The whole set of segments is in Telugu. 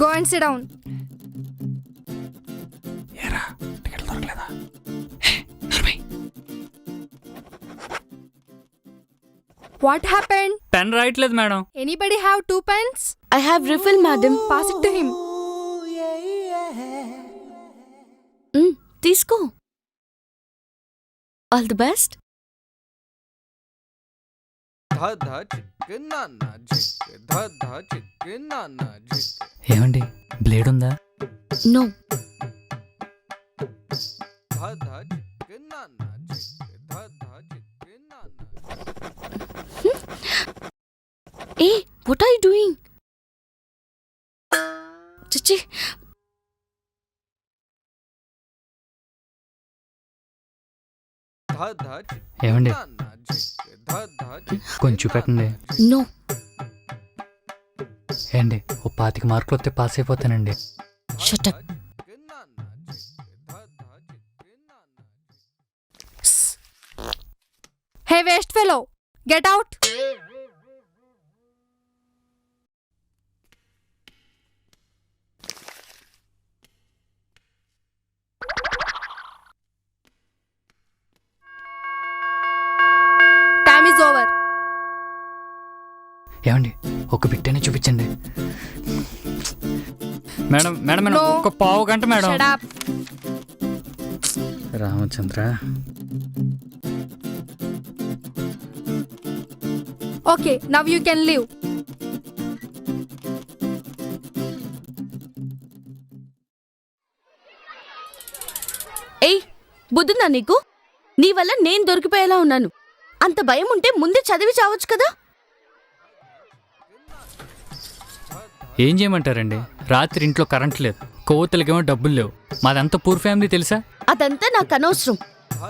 గో అండ్ సిట్ డౌన్ ఏరా టికెట్ దొరకలేదా? What happened pen రాయట్లేదు madam. Anybody have two pens I have refill madam pass it to him తీసుకో. ఆల్ ది బెస్ట్ ఏమండి బ్లేడ్ ఉందా? నో. ఏ వాట్ ఆర్ యు డూయింగ్ చిచ్చి ఏమండి? కొంచెం పెట్టండి నో. ఏండి ఓ పాతిక మార్కులు వస్తే pass అయిపోతానండి. Hey waste fellow get out ఏమండి ఒక బిట్టనే చూపించండి. Madam madam madam. ఒక పావు గంట madam. Ramachandra. Okay now you can leave ఏయ్ బుద్ధుందా నీకు? నీ వల్ల నేను దొరికిపోయేలా ఉన్నాను. అంత భయం ఉంటే ముందే చదివి చావచ్చు కదా? ఏం చేయమంటారండి? రాత్రి ఇంట్లో కరెంట్ లేదు. కోవతలకేమో డబ్బులు లేవు. మాదంతా పూర్ ఫ్యామిలీ తెలుసా? అదంతా నాకు అనవసరం.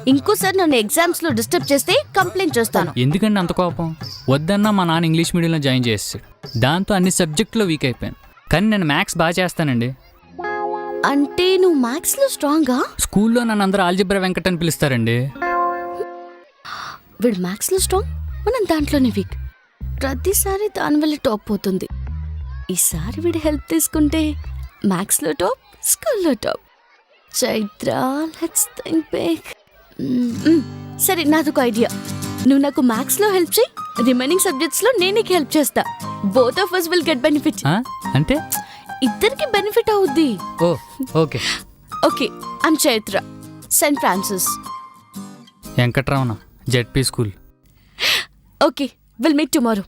ఇంకోసారి నన్ను ఎగ్జామ్స్లో డిస్టర్బ్ చేస్తే కంప్లైంట్ చేస్తాను. ఎందుకండి అంత కోపం? వద్దన్నా మా నాన్న ఇంగ్లీష్ మీడియంలో జాయిన్ చేస్తాడు దాంతో అన్ని సబ్జెక్టులో వీక్ అయిపోయాను. కానీ నేను మ్యాథ్స్ బాగా చేస్తానండి. అంటే నువ్వు మ్యాథ్స్లో స్ట్రాంగా? స్కూల్లో నన్ను అందరూ ఆల్జిబ్రా వెంకట్ అని పిలుస్తారండి. వీడు మ్యాథ్స్లో స్ట్రాంగ్ మనం దాంట్లోనే వీక్. ప్రతిసారి దాని వల్ల టాప్ పోతుంది ఈసారి వీడి హెల్ప్ తీసుకుంటే మ్యాథ్స్లో టాప్ స్కూల్లో top. Chaitra let's think big సరే నాదొక ఐడియా. నువ్వు నాకు మ్యాథ్స్లో హెల్ప్ చేయి రిమైనింగ్ సబ్జెక్ట్స్లో నేను నీకు హెల్ప్ చేస్తా. Both of us will get benefit? అంటే? ఇద్దరికి బెనిఫిట్ అవుద్ది. ఓ okay. Okay I'm Chaitra saint Francis వెంకట్రావున ZP school. Okay will meet tomorrow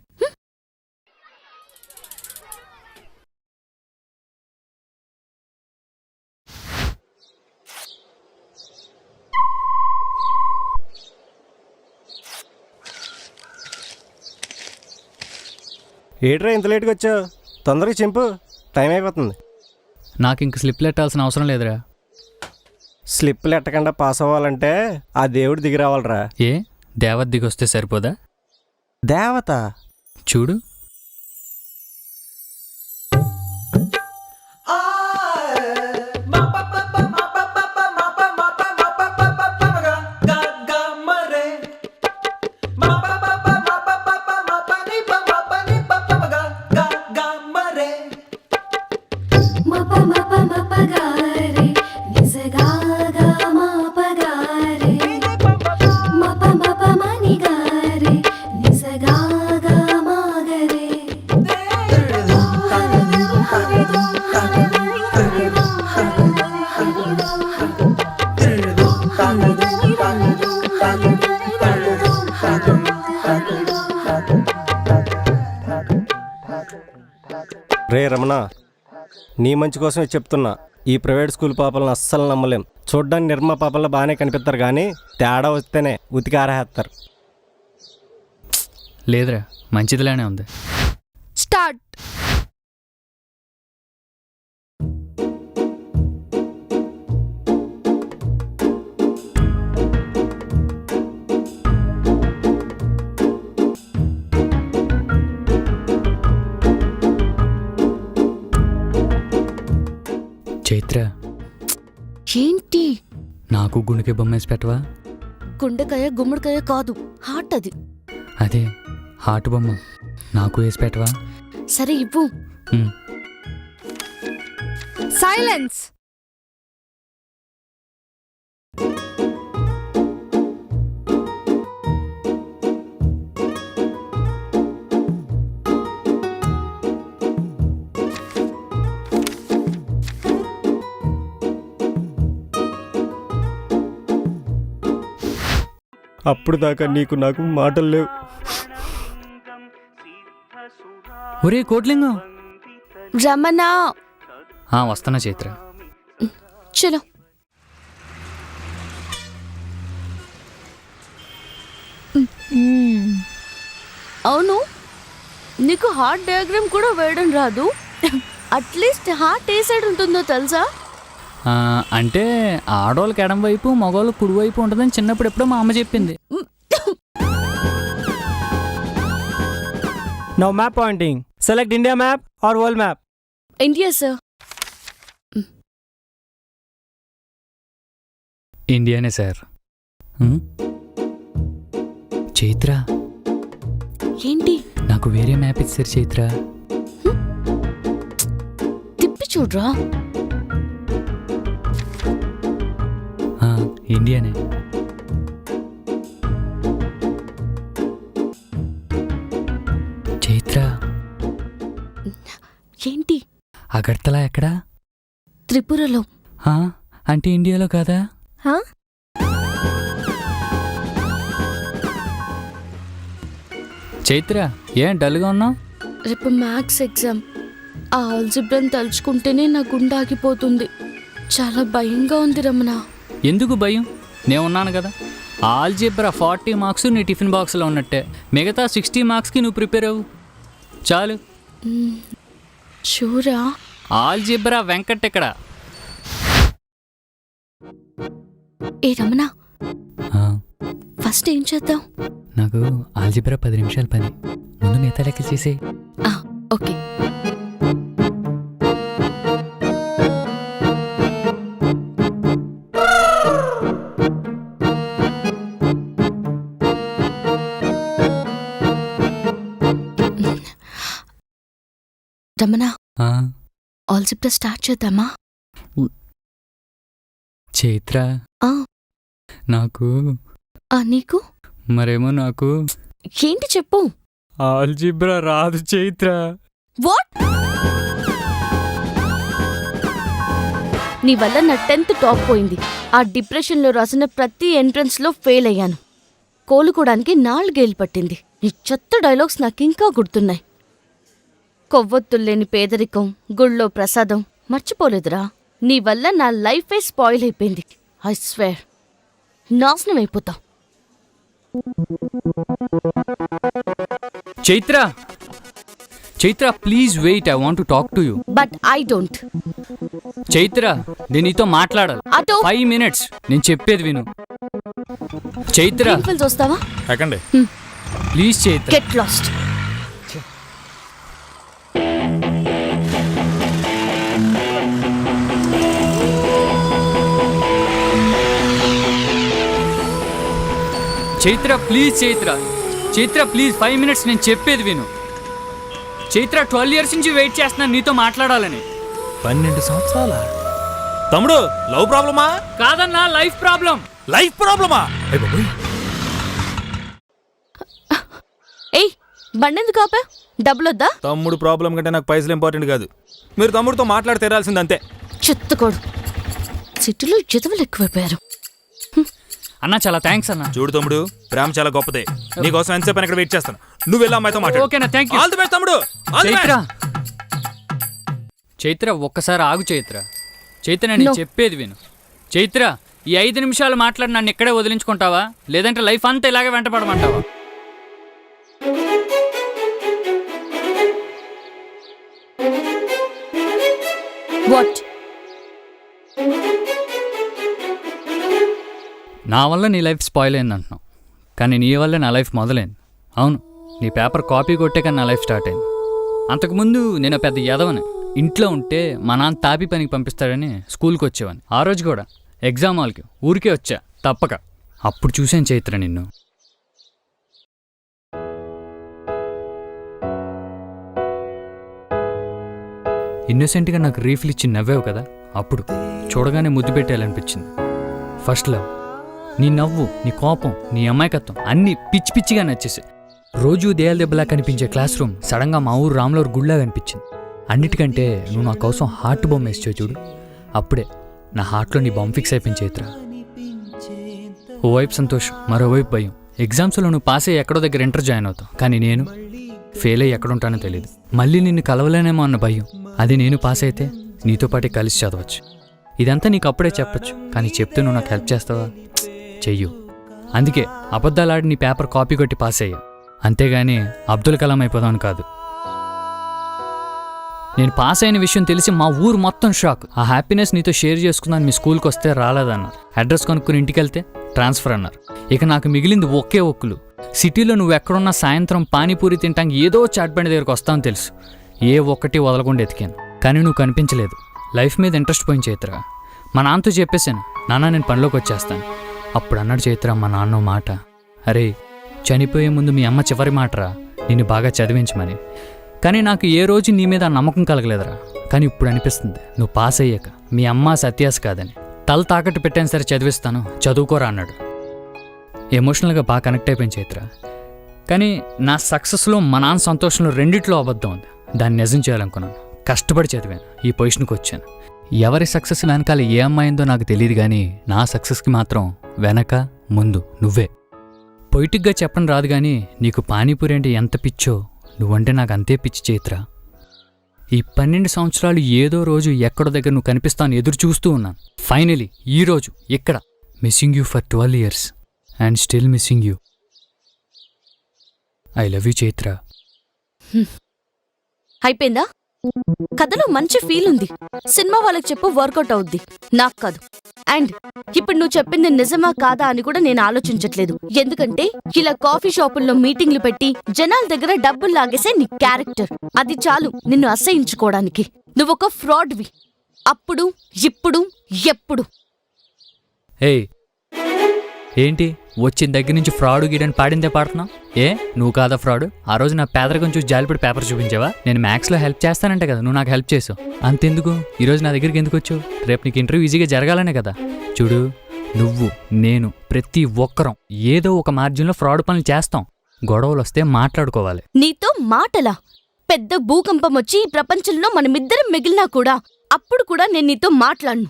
ఏట్రా ఇంత లేట్గా వచ్చావు? తొందరగా చింపు. టైం అయిపోతుంది. నాకు ఇంక స్లిప్ లెట్టాల్సిన అవసరం లేదురా. స్లిప్పులు ఎట్టకుండా పాస్ అవ్వాలంటే ఆ దేవుడు దిగి రావాలిరా. ఏ? దేవత దిగొస్తే సరిపోదా? దేవత? చూడు. రే రమణ నీ మంచి కోసమే చెప్తున్నా. ఈ ప్రైవేట్ స్కూల్ పాపలను అస్సలు నమ్మలేం. చూడ్డానికి నిర్మా పాపల్లో బాగానే కనిపిస్తారు కానీ తేడా వస్తేనే ఉతికి ఆరేస్తారు. లేదురా మంచిదిలానే ఉంది. స్టార్ట్. చైత్ర. ఏంటి? నాకు గుండెకి బొమ్మేసి పెట్టవా? గుండెకాయ గుమ్మడికాయ కాదు హార్ట్ అది. అదే హార్ట్ బొమ్మ. నాకు వేసి పెట్టవా? సరే ఇవ్వు. సైలెన్స్! అప్పుడు దాకా నీకు నాకు మాటలు లేవు. ఒరే కోట్లింగం. రమణ. ఆ, వస్తున్నా చైత్ర. చలో. అవును నీకు హార్ట్ డయాగ్రామ్ కూడా వేయడం రాదు. అట్లీస్ట్ హార్ట్ ఏ సైడ్ ఉంటుందో తెలుసా? అంటే ఆడవాళ్ళకి ఎడం వైపు మగవాళ్ళు కుడి వైపు ఉంటుందని చిన్నప్పుడు ఎప్పుడో మా అమ్మ చెప్పింది. Now map pointing. Select India map or world map. India sir ఇండియానే sir. Chaitra? ఏంటి? నాకు వేరే మ్యాప్ ఇచ్చారు చైత్ర. తిప్పి చూడరా? ఇండియానే. చైత్ర. ఏంటి? అగర్తలా ఎక్కడా? త్రిపురలో. ఆ, అంటే ఇండియాలో కాదా? హా? చైత్ర ఏం డల్గా ఉన్నావు? రేపు మ్యాథ్స్ ఎగ్జామ్. ఆ ఆల్జిబ్రన్ తలుచుకుంటేనే నా గుండె ఆగిపోతుంది. చాలా భయంగా ఉంది రమణ. ఎందుకు భయం? నేను ఉన్నాను కదా. ఆల్జిబ్రా ఫార్టీ మార్క్స్ నీ టిఫిన్ బాక్స్లో ఉన్నట్టే. మిగతా సిక్స్టీ మార్క్స్కి నువ్వు ప్రిపేర్ అవ్వు. చాలు. షూరా ఆల్జిబ్రా వెంకట్ ఇక్కడ ఏ రమణ ఫస్ట్ ఏం చేద్దాం? నాకు ఆల్జిబ్రా పది నిమిషాల పని. ముందు మిగతా లెక్క చేసే ఓకే. రమణ ఆల్జిబ్రా స్టార్ట్ చేద్దామా? చైత్ర? ఆ. నాకు? ఆ నీకు? మరేమో నాకు? ఏంటి చెప్పు? ఆల్జిబ్రా రాదు చైత్ర. వాట్ నీ వల్ల నా టెన్త్ టాప్ పోయింది. ఆ డిప్రెషన్లో రాసిన ప్రతి ఎంట్రన్స్లో ఫెయిల్ అయ్యాను. కోలుకోవడానికి నాలుగేళ్ళు పట్టింది. నీ చెత్త డైలాగ్స్ నాకు ఇంకా గుర్తున్నాయి. కొవ్వొత్తుల్లేని పేదరికం గుళ్ళో ప్రసాదం మర్చిపోలేదురా. నీ వల్ల నా లైఫే స్పాయిల్ అయిపోయింది. I swear. నాశనం Chaitra! Chaitra please wait I want to talk to you but I don't Chaitra నేను నీతో మాట్లాడాలి. అటో. ఫైవ్ మినిట్స్ నేను చెప్పేది విను. చైత్ర! ఎక్కండి. Please Chaitra. Get lost Chaitra please Chaitra. Chaitra please five minutes నేను చెప్పేది విను. చైత్ర ట్వెల్వ్ ఇయర్స్ నుంచి వెయిట్ చేస్తున్నాను నీతో మాట్లాడాలని. పన్నెండు సంవత్సరాల? తమ్ముడు లవ్ ప్రాబ్లమా? కాదన్నా లైఫ్ ప్రాబ్లం లైఫ్ ప్రాబ్లమా. ఏయ్ బండెందుకు ఆపా? డబ్బులొద్దా? తమ్ముడు ప్రాబ్లం కంటే నాకు పైసలు ఇంపార్టెంట్ కాదు. మీరు తమ్ముడితో మాట్లాడి తెరాల్సింది అంతే చెత్తకోడు సిటీలో జతవలు ఎక్కువైపోయారు. అన్నా చాలా థ్యాంక్స్ అన్నా. చూడు తమ్ముడు ప్రేమ చాలా గొప్పదే. నీకోసం ఎంతసేపు ఇక్కడ వెయిట్ చేస్తాను. నువ్వు వెళ్ళి అమ్మాయితో మాట్లాడు. ఓకేనా thank you all the best తమ్ముడు. చైత్ర. చైత్ర ఒక్కసారి ఆగు చైత్ర. చైత్ర నేను. చెప్పేది విను. చైత్ర ఈ ఐదు నిమిషాలు మాట్లాడి నన్ను ఇక్కడే వదిలించుకుంటావా? లేదంటే లైఫ్ అంతా ఇలాగే వెంటపడమంటావా? నా వల్ల నీ లైఫ్ స్పాయిల్ అయింది అంటున్నావు. కానీ నీ వల్ల నా లైఫ్ మొదలైంది. అవును నీ పేపర్ కాపీ కొట్టే కానీ నా లైఫ్ స్టార్ట్ అయింది. అంతకుముందు నేను పెద్ద యదవని ఇంట్లో ఉంటే మా నాన్న తాపి పనికి పంపిస్తాడని స్కూల్కి వచ్చేవాని ఆ రోజు కూడా ఎగ్జామ్ హాల్కి ఊరికే వచ్చా తప్పక. అప్పుడు చూసాను చైత్ర నిన్ను. ఇన్నోసెంట్గా నాకు రీఫిల్ ఇచ్చి నవ్వావు కదా అప్పుడు చూడగానే ముద్దు పెట్టాలనిపించింది ఫస్ట్ లవ్. నీ నవ్వు నీ కోపం నీ అమాయకత్వం అన్నీ పిచ్చి పిచ్చిగా నచ్చేసాయి రోజు దేయాల దెబ్బలా కనిపించే క్లాస్ రూమ్ సడన్గా మా ఊరు రామ్లోర్ గుళ్ళా కనిపించింది అన్నిటికంటే నువ్వు నా కోసం హార్ట్ బొమ్మ వేసావు చూడు. అప్పుడే నా హార్ట్లో నీ బొమ్మ ఫిక్స్ అయిపోయింది చైత్ర. ఓవైపు సంతోషం మరోవైపు భయం. ఎగ్జామ్స్లో నువ్వు పాస్ అయ్యి ఎక్కడో దగ్గర ఇంటర్ జాయిన్ అవుతావు. కానీ నేను ఫెయిల్ అయ్యి ఎక్కడుంటానో తెలియదు మళ్ళీ నిన్ను కలవలేనేమో అన్న భయం. అది నేను పాస్ అయితే నీతో పాటే కలిసి చదవచ్చు. ఇదంతా నీకు అప్పుడే చెప్పొచ్చు. కానీ చెప్తే నువ్వు నాకు హెల్ప్ చేస్తావా? చెయ్యు. అందుకే అబద్ధాలాడి నీ పేపర్ కాపీ కొట్టి పాస్ అయ్యా. అంతేగాని అబ్దుల్ కలాం అయిపోదామని కాదు. నేను పాస్ అయిన విషయం తెలిసి మా ఊరు మొత్తం షాక్. ఆ హ్యాపీనెస్ నీతో షేర్ చేసుకున్నాను మీ స్కూల్కి వస్తే రాలేదన్నారు. అడ్రస్ కొనుక్కుని ఇంటికి వెళ్తే ట్రాన్స్ఫర్ అన్నారు. ఇక నాకు మిగిలింది ఒకే ఒక్కులు. సిటీలో నువ్వు ఎక్కడున్నా సాయంత్రం పానీపూరి తింటానికి ఏదో చాట్ బండి దగ్గరికి వస్తావని తెలుసు. ఏ ఒక్కటి వదలకుండా ఎతికాను. కానీ నువ్వు కనిపించలేదు. లైఫ్ మీద ఇంట్రెస్ట్ పోయిన చైత్ర. మా నాన్నతో చెప్పేశాను నాన్న నేను పనిలోకి వచ్చేస్తాను. అప్పుడు అన్నాడు చైత్ర మా నాన్న మాట. అరే చనిపోయే ముందు మీ అమ్మ చివరి మాటరా? నిన్ను బాగా చదివించమని. కానీ నాకు ఏ రోజు నీ మీద నమ్మకం కలగలేదురా. కానీ ఇప్పుడు అనిపిస్తుంది నువ్వు పాస్ అయ్యాక. మీ అమ్మ సత్యాస్ కాదని. తల తాకట్టు పెట్టాను సరే చదివిస్తాను చదువుకోరా అన్నాడు. ఎమోషనల్గా బాగా కనెక్ట్ అయిపోయింది చైత్ర. కానీ నా సక్సెస్లో మా నాన్న సంతోషంలో రెండిట్లో అబద్ధం ఉంది. దాన్ని నిజం చేయాలనుకున్నాను. కష్టపడి చదివాను. ఈ పొజిషన్కి వచ్చాను. ఎవరి సక్సెస్ వెనకాల ఏ అమ్మాయిందో నాకు తెలియదు కానీ నా సక్సెస్కి మాత్రం వెనక ముందు నువ్వే. పొయిటిక్గా చెప్పడం రాదు కానీ నీకు పానీపూరి అంటే ఎంత పిచ్చో నువ్వంటే నాకు అంతే పిచ్చి చైత్ర. ఈ పన్నెండు సంవత్సరాలు ఏదో రోజు ఎక్కడో దగ్గర నువ్వు కనిపిస్తాను ఎదురు చూస్తూ ఉన్నాను. ఫైనలీ ఈ రోజు ఇక్కడ. Missing you for twelve years and still missing you I love you Chaitra. అయిపోయిందా? కథలో మంచి ఫీల్ ఉంది. సినిమా వాళ్ళకి చెప్పు వర్కౌట్ అవుద్ది. నాకు కాదు. అండ్ ఇప్పుడు నువ్వు చెప్పింది నిజమా కాదా అని కూడా నేను ఆలోచించట్లేదు. ఎందుకంటే ఇలా కాఫీ షాపుల్లో మీటింగ్లు పెట్టి జనాల దగ్గర డబ్బులు లాగేసే నీ క్యారెక్టర్ అది చాలు నిన్ను అసహించుకోవడానికి. నువ్వొక ఫ్రాడ్వి అప్పుడు ఇప్పుడు ఎప్పుడు. ఏంటి? వచ్చిన దగ్గర నుంచి ఫ్రాడ్ గీడని పాడిందే పాడుతున్నావు? ఏ? నువ్వు కాదా ఫ్రాడ్? ఆ రోజు నా పేదరికం చూసి జాలిపడి పేపర్ చూపించావా? నేను మ్యాథ్స్లో హెల్ప్ చేస్తానంటే కదా నువ్వు నాకు హెల్ప్ చేసావు అంతెందుకు? ఈరోజు నా దగ్గరికి ఎందుకు వచ్చావు? రేపు నీకు ఇంటర్వ్యూ ఈజీగా జరగాలనే కదా. చూడు నువ్వు నేను ప్రతి ఒక్కరం ఏదో ఒక మార్జిన్లో ఫ్రాడ్ పనులు చేస్తాం. గొడవలు వస్తే మాట్లాడుకోవాలి. నీతో మాటలా? పెద్ద భూకంపం వచ్చి ఈ ప్రపంచంలో మనమిద్దరం మిగిలినా కూడా అప్పుడు కూడా నేను నీతో మాట్లాడను.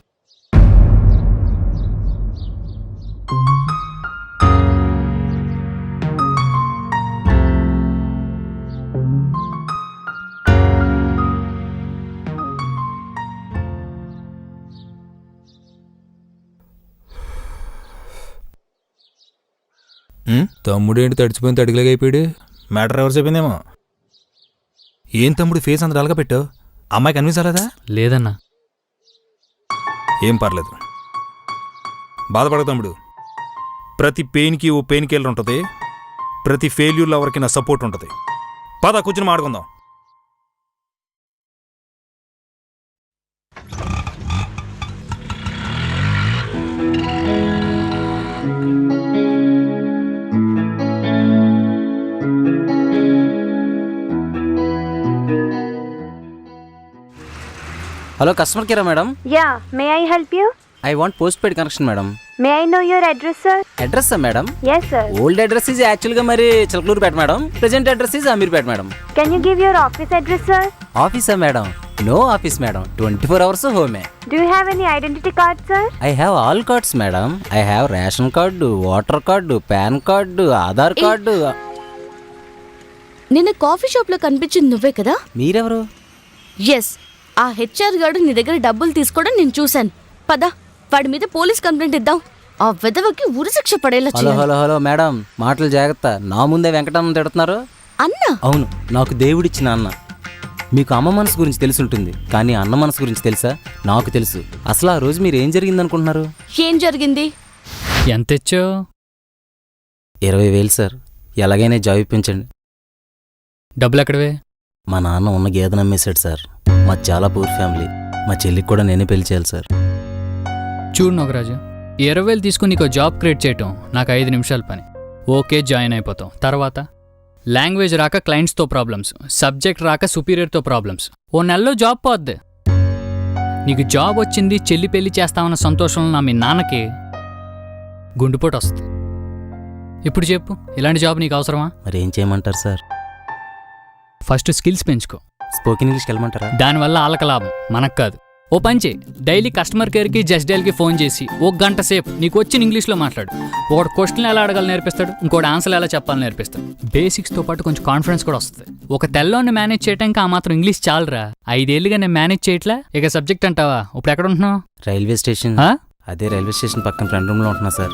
తమ్ముడు ఏంటి తడిచిపోయిన తడిగలేగా అయిపోయాడు? మ్యాటర్ ఎవరు చెప్పిందేమో? ఏం తమ్ముడు ఫేస్ అంత డల్గా పెట్టావు? అమ్మాయి కనిపించాలదా లేదన్నా. ఏం పర్లేదు. బాధపడకు తమ్ముడు. ప్రతి పెయిన్కి ఓ పెయిన్ కిల్లర్ ఉంటుంది. ప్రతి ఫెయిల్యూర్లో ఎవరికి నా సపోర్ట్ ఉంటుంది. పద కూర్చుని మాడుకుందాం hello customer కేరా madam Yeah, may I help you? I want post paid connection madam May I know your address, sir? Address madam Yes, sir. Old address is యాక్చువల్గా మరి Chilakaluripet madam present address is Ameerpet madam Can you give your office address, sir? ఆఫీసా madam no office madam twenty four hours హోమే Do you have any identity card, sir? I have all cards madam I have ration card voter card PAN card Aadhaar card నిన్న కాఫీ షాప్లో కనిపించింది నువ్వే కదా? మీరెవరు? ఎస్ ఆ హెచ్ఆర్ గారు నీ దగ్గర డబ్బులు తీసుకోవడం నేను చూశాను. పద వాడి మీద పోలీస్ కంప్లైంట్ ఇద్దాం. ఆ వెధవకి ఉరిశిక్ష పడేలా హలో చేయాలి. హలో హలో మేడం మాటలు జాగ్రత్త. నా ముందే వెంకటమ్మ తిడుతున్నారు? అన్నా? అవును నాకు దేవుడిచ్చిన అన్న. మీకు అమ్మ మనసు గురించి తెలిసి ఉంటుంది కానీ అన్న మనసు గురించి తెలుసా? నాకు తెలుసు. అసలు ఆ రోజు మీరు ఏం జరిగిందనుకుంటున్నారు? ఏం జరిగింది? ఎంత ఇచ్చావు? ఇరవై వేలు సార్. ఎలాగైనా జాబ్ ఇప్పించండి. డబ్బులు ఎక్కడవే? మా నాన్న ఉన్న గేదెను అమ్మేశాడు సార్. మా చాలా పూర్ ఫ్యామిలీ మా చెల్లికి కూడా నేనే పెళ్ళి చేయాలి సార్. చూడు నాగరాజు ఇరవై వేలు తీసుకుని నీకు జాబ్ క్రియేట్ చేయటం నాకు ఐదు నిమిషాల పని. ఓకే జాయిన్ అయిపోతాం. తర్వాత? లాంగ్వేజ్ రాక క్లయింట్స్తో ప్రాబ్లమ్స్ సబ్జెక్ట్ రాక సుపీరియర్తో ప్రాబ్లమ్స్ ఓ నెలలో జాబ్ పోద్ది. నీకు జాబ్ వచ్చింది చెల్లి పెళ్ళి చేస్తామన్న సంతోషంలో నా మీ నాన్నకి గుండెపోటు వస్తుంది. ఇప్పుడు చెప్పు ఇలాంటి జాబ్ నీకు అవసరమా? మరి ఏం చేయమంటారు సార్? ఫస్ట్ స్కిల్స్ పెంచుకో. స్పోకెన్ ఇంగ్లీష్కి వెళ్ళమంటారా? దానివల్ల ఆళ్ళక లాభం. మనకు కాదు. ఓ పని చేయి. డైలీ కస్టమర్ కేర్కి జస్ట్ డైల్కి ఫోన్ చేసి ఒక గంట సేపు నీకు వచ్చిన ఇంగ్లీష్లో మాట్లాడు. ఒకటి క్వశ్చన్ ఎలా అడగాలి నేర్పిస్తాడు ఇంకోటి ఆన్సర్ ఎలా చెప్పాలి నేర్పిస్తాడు. బేసిక్స్తో పాటు కొంచెం కాన్ఫిడెన్స్ కూడా వస్తుంది. ఒక తెల్లోని మేనేజ్ చేయడానికి ఆ మాత్రం ఇంగ్లీష్ చాలరా. ఐదేళ్ళుగా నేను మేనేజ్ చేయట్లా? ఇక సబ్జెక్ట్ అంటావా? ఇప్పుడు ఎక్కడ ఉంటున్నావు? Railway station? అదే రైల్వే స్టేషన్ పక్కన ఫ్రెండ్ రూమ్లో ఉంటున్నా సార్.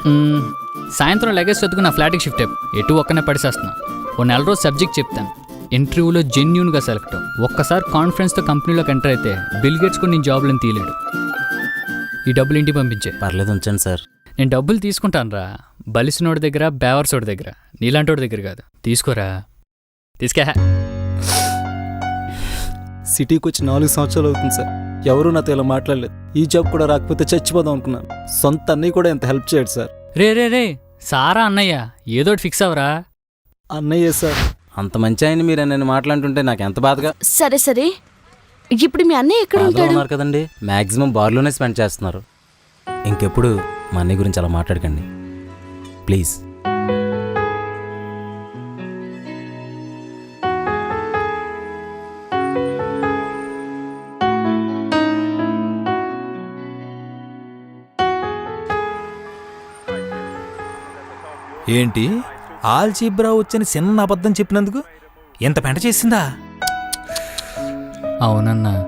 సాయంత్రం లగేజ్ చదువుకు నా ఫ్లాట్కి షిఫ్ట్ అయిపో. ఎటు ఒక్కనే పడిసేస్తున్నా. ఓ నెల రోజు సబ్జెక్ట్ చెప్తాను. ఇంటర్వ్యూలో జెన్యున్గా సెలెక్ట్. ఒక్కసారి కాన్ఫిడెన్స్తో కంపెనీలోకి ఎంటర్ అయితే బిల్ గేట్స్ కూడా నేను జాబ్లను తీయలేడు. ఈ డబ్బులు ఇంటికి పంపించే. పర్లేదు ఉంచండి సార్. నేను డబ్బులు తీసుకుంటాను రా. బలిసినోడి దగ్గర బేవర్సోడి దగ్గర. నీలాంటోడి దగ్గర కాదు. తీసుకోరా. తీసుకే. సిటీకి వచ్చి నాలుగు సంవత్సరాలు అవుతుంది సార్. ఎవరు నాతో ఇలా మాట్లాడలేదు. ఈ జాబ్ కూడా రాకపోతే చచ్చిపోదాం అనుకున్నాను. సొంత అన్నయ్య కూడా ఎంత హెల్ప్ చేయడు సార్. రే రే రే. సారా అన్నయ్య. ఏదోటి ఫిక్స్ అవరా అన్నయ్యే సార్. అంత మంచి ఆయన మీరు నన్ను మాట్లాడుతుంటే నాకు ఎంత బాధగా సరే సరే. ఇప్పుడు మీ అన్నయ్య ఎక్కడ బాధలో ఉంటాడు? ఉన్నారు కదండి. మ్యాక్సిమం బార్లోనే స్పెండ్ చేస్తున్నారు. ఇంకెప్పుడు మా అన్నయ్య గురించి అలా మాట్లాడకండి. ప్లీజ్. ఏంటి? ఆల్జీబ్రా వచ్చని చిన్న అబద్ధం చెప్పినందుకు ఎంత పెంట చేసిందా? అవునన్నా.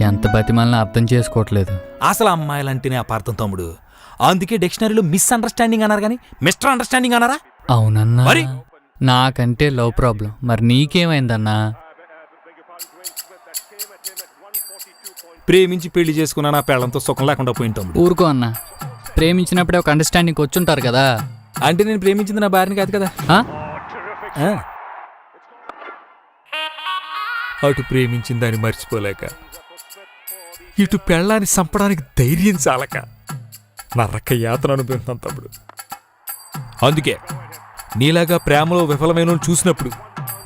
ఎంత బతిమాలని అర్థం చేసుకోవట్లేదు. అసలు అమ్మాయిలంటేనే అపార్థం తమ్ముడు. అందుకే డిక్షనరీలో మిస్ అండర్స్టాండింగ్ అన్నారు కానీ మిస్టర్ అండర్స్టాండింగ్ అన్నారా? అవునన్నా. మరి? నాకంటే లవ్ ప్రాబ్లం. మరి నీకేమైందన్నా? ప్రేమించి పెళ్ళి చేసుకున్న నా పెళ్ళంతో సుఖం లేకుండా తమ్ముడు. ఊరుకో అన్నా. ప్రేమించినప్పుడే ఒక అండర్స్టాండింగ్ వచ్చుంటారు కదా. అంటే నేను ప్రేమించింది నా భార్యని కాదు కదా? ఆ? ఆ. అటు ప్రేమించిన దాన్ని మర్చిపోలేక ఇటు పెళ్ళాన్ని చంపడానికి ధైర్యం చాలక నరక యాతన అనుభవిస్తాను తమ్ముడు. అందుకే నీలాగా ప్రేమలో విఫలమైన చూసినప్పుడు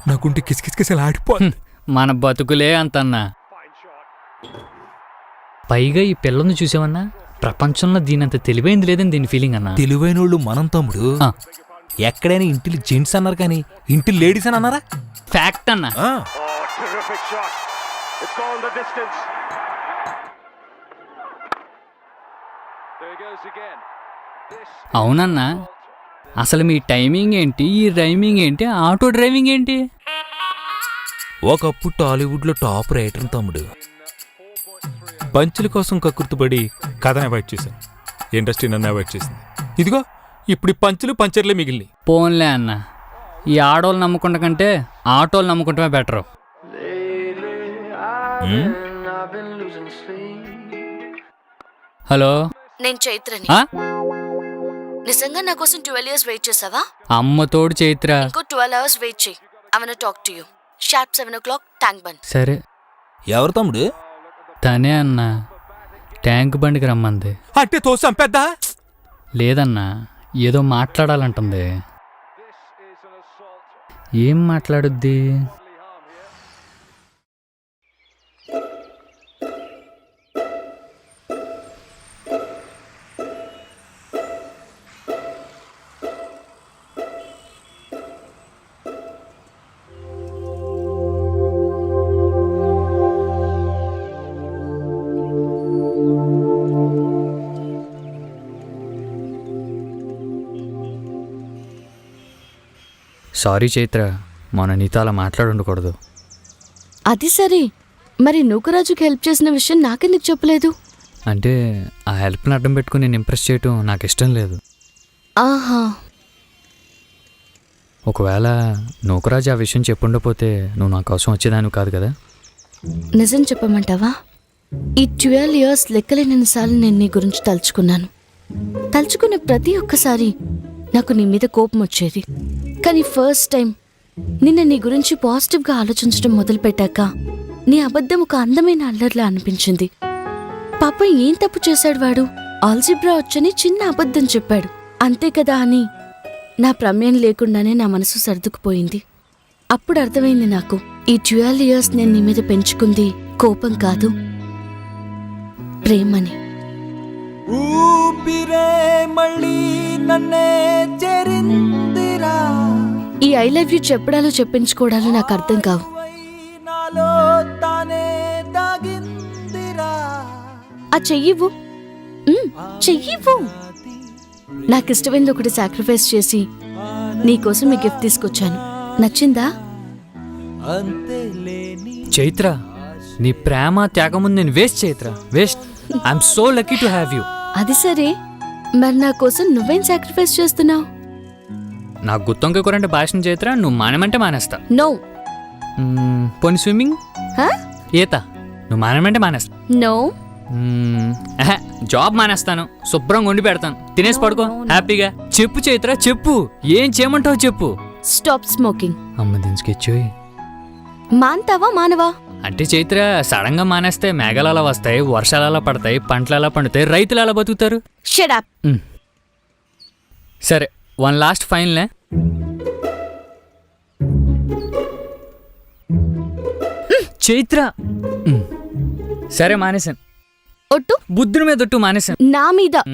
నాకుంటే కిసకిసకిసలు ఆడిపోతుంది. మన బతుకులే అంతన్నా. పైగా ఈ పిల్లని చూసావన్నా? ప్రపంచంలో దీనంత తెలివైంది లేదని దీని ఫీలింగ్ అన్నా? తెలివైనోళ్ళు మనం తమ్ముడు. ఆ. ఎక్కడైనా ఇంటిలి జెంట్స్ అన్నారు కానీ ఇంటి లేడీస్ అని అన్నారా? ఫ్యాక్ట్ అన్నా. ఆ. అవునన్నా. అసలు మీ టైమింగ్ ఏంటి? ఈ రైమింగ్ ఏంటి? ఆటో డ్రైవింగ్ ఏంటి? ఒకప్పుడు టాలీవుడ్లో టాప్ రైటర్ తమ్ముడు. పంచుల కోసం కక్కుర్తుపడి కథను అవాయిడ్ చేశాను. ఇండస్ట్రీ నన్ను అవాయిడ్ చేసింది. ఇదిగో ఇప్పుడు ఈ పంచులు పంచర్లే మిగిలినాయి. పోన్లే అన్న. ఈ ఆడోళ్ళు నమ్ముకుంట కంటే ఆటోలు నమ్ముకుంటమే బెటరు. హలో? నేను చైత్రని. ఆ? నిజంగా నా కోసం ట్వెల్వ్ ఇయర్స్ వెయిట్ చేసావా? అమ్మ తోడు చైత్ర. ఇంకో ట్వెల్వ్ అవర్స్ వెయిట్ చేయి. I talk to you sharp seven o'clock tank bund సరే. ఎవరు తమ్ముడు? తనే అన్న. ట్యాంక్ బండికి రమ్మంది. అంటే తోసాం పెద్ద లేదన్నా ఏదో మాట్లాడాలంటుంది. ఏం మాట్లాడుద్ది? సారీ చైత్ర మొన్న నీతో అలా మాట్లాడుండకూడదు. అది సరే. మరి నూకరాజుకి హెల్ప్ చేసిన విషయం నాకెందుకు చెప్పలేదు? అంటే ఆ హెల్ప్ని అడ్డం పెట్టుకుని నేను ఇంప్రెస్ చేయటం నాకు ఇష్టం లేదు. ఆహా. ఒకవేళ నూకరాజు ఆ విషయం చెప్పుండపోతే నువ్వు నా కోసం వచ్చేదాన్ని కాదు కదా? నిజం చెప్పమంటావా? ఈ ట్వెల్వ్ ఇయర్స్ లెక్కలేనన్నిసార్లు నేను నీ గురించి తలుచుకున్నాను. తలుచుకున్న ప్రతి ఒక్కసారి నాకు నీ మీద కోపం వచ్చేది. కానీ ఫస్ట్ టైం నిన్న నీ గురించి పాజిటివ్గా ఆలోచించడం మొదలుపెట్టాక నీ అబద్ధం ఒక అందమైన అల్లర్లా అనిపించింది. పాప ఏం తప్పు చేశాడు వాడు? ఆల్జిబ్రా వచ్చని చిన్న అబద్ధం చెప్పాడు. అంతే కదా అని నా ప్రమేయం లేకుండానే నా మనసు సర్దుకుపోయింది. అప్పుడు అర్థమైంది నాకు ఈ ట్వెల్వ్ ఇయర్స్ నేను నీ మీద పెంచుకుంది కోపం కాదు ప్రేమని. ఊపిరే మళ్ళీ నన్నే చేరిందిరా. ఈ ఐ లవ్ యూ చెప్పడాలు చెప్పించుకోవడాలు నాకు అర్థం కావు. నాలో తానే దాగిందిరా. ఆ చెయ్యివ్వు. ఉమ్, చెయ్యివ్వు. నాకు ఇష్టమైంది ఒకటి సాక్రిఫైస్ చేసి నీకోసం ఈ గిఫ్ట్ తీసుకొచ్చాను. నచ్చిందా? చైత్ర నీ ప్రేమ త్యాగం ముందు నేను waste Chaitra waste I'm so lucky to have you అది సరే. మరి నా కోసం నువ్వేం సాక్రిఫైస్ చేస్తున్నావు? నాకు గుత్తొంక కూర అంటే భాషణ చైత్ర నువ్వు మానమంటే మానేస్తా. నో. మ్మ్, పోనీ స్విమ్మింగ్? ఈత. నువ్వు మానమంటే మానేస్తా. నో. మ్మ్, జాబ్ మానేస్తాను. శుభ్రంగా వండి పెడతాను. తినేసి పడుకో. హ్యాపీగా. చెప్పు చైత్ర చెప్పు. ఏం చేయమంటావు చెప్పు. స్టాప్ స్మోకింగ్ అమ్మ స్కెచ్ మాన్తావా మానవా? అంటే చైత్ర సడన్గా మానేస్తే మేఘాలు అలా వస్తాయి వర్షాలు అలా పడతాయి పంటలు అలా పండుతాయి రైతులు అలా బతుకుతారు షడప్ సరే వన్ లాస్ట్ ఫైనల్. చైత్ర. సరే మానేశాను. ఒట్టు? బుద్ధుని మీద ఒట్టు మానేశాను. నా మీద?